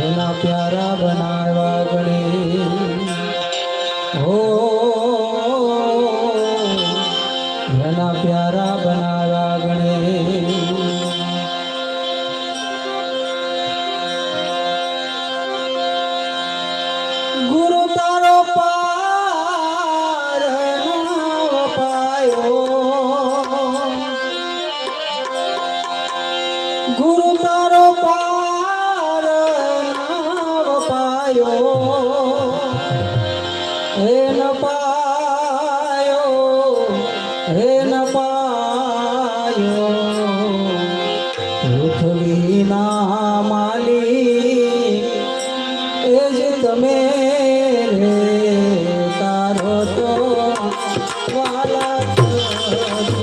એના પ્યારા બનાવવા ગણી. હો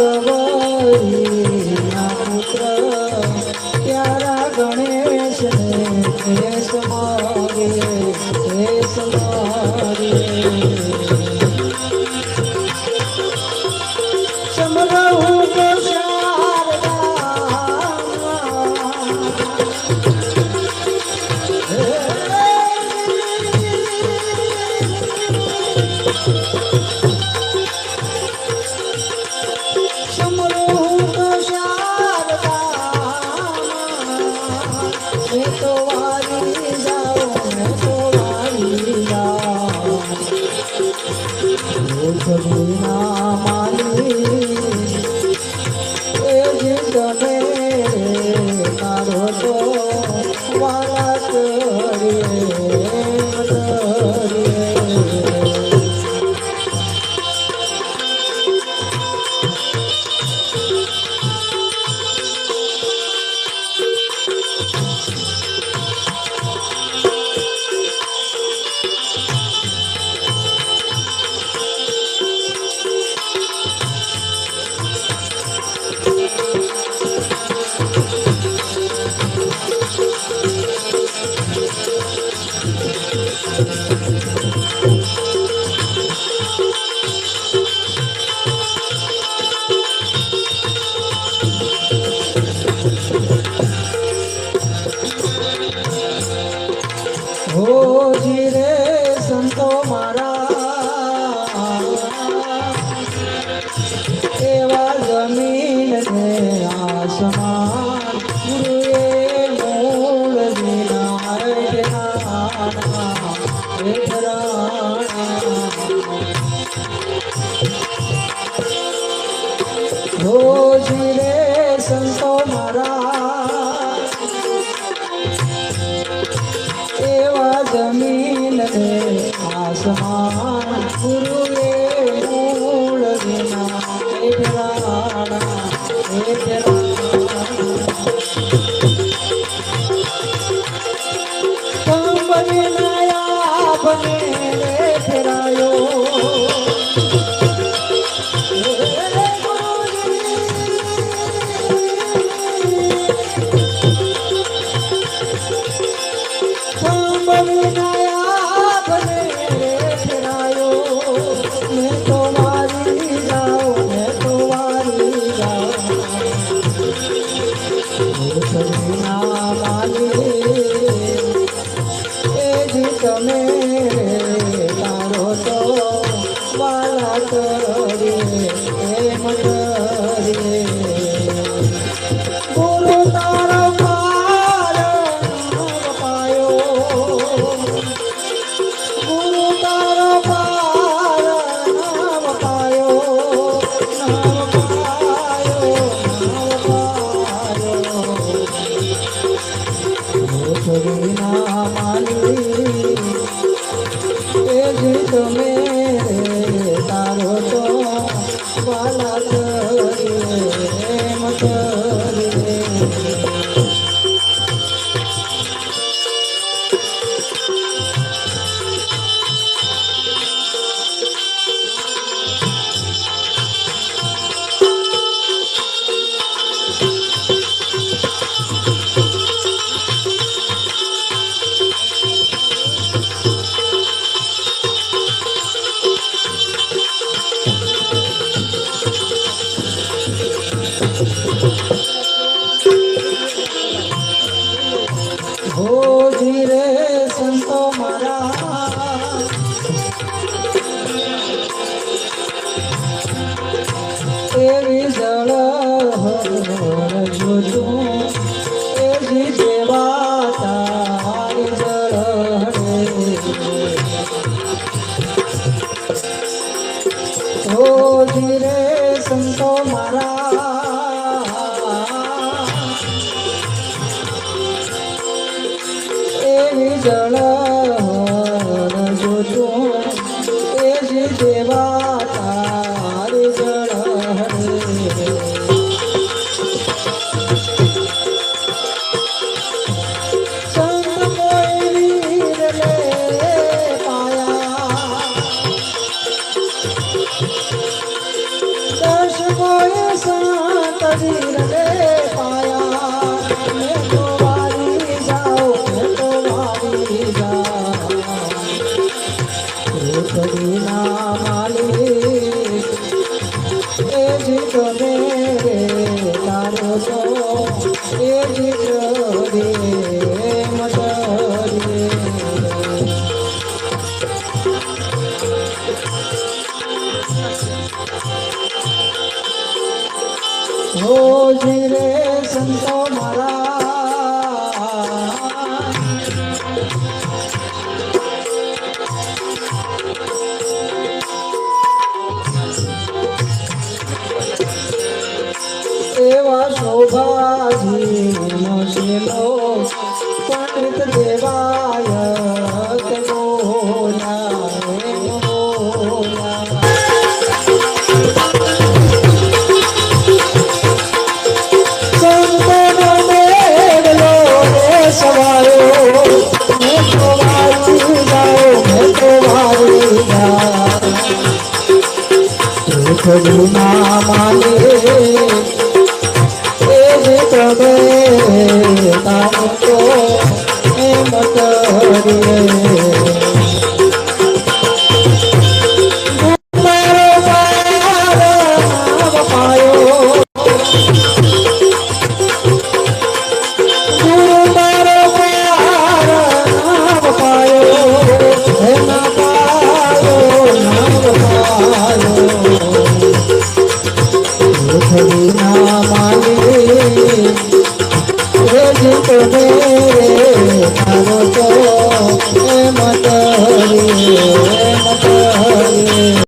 એવા કરીએ મારી હો ધીરે સંતો મારા. એવી જળ હર જોતું ઓ શ્રી રે સંતો મારા. એવા શોભાજી નો શેલો પંડિત દેવાય. ભજુના માને એ પ્રભે તામ તો એમ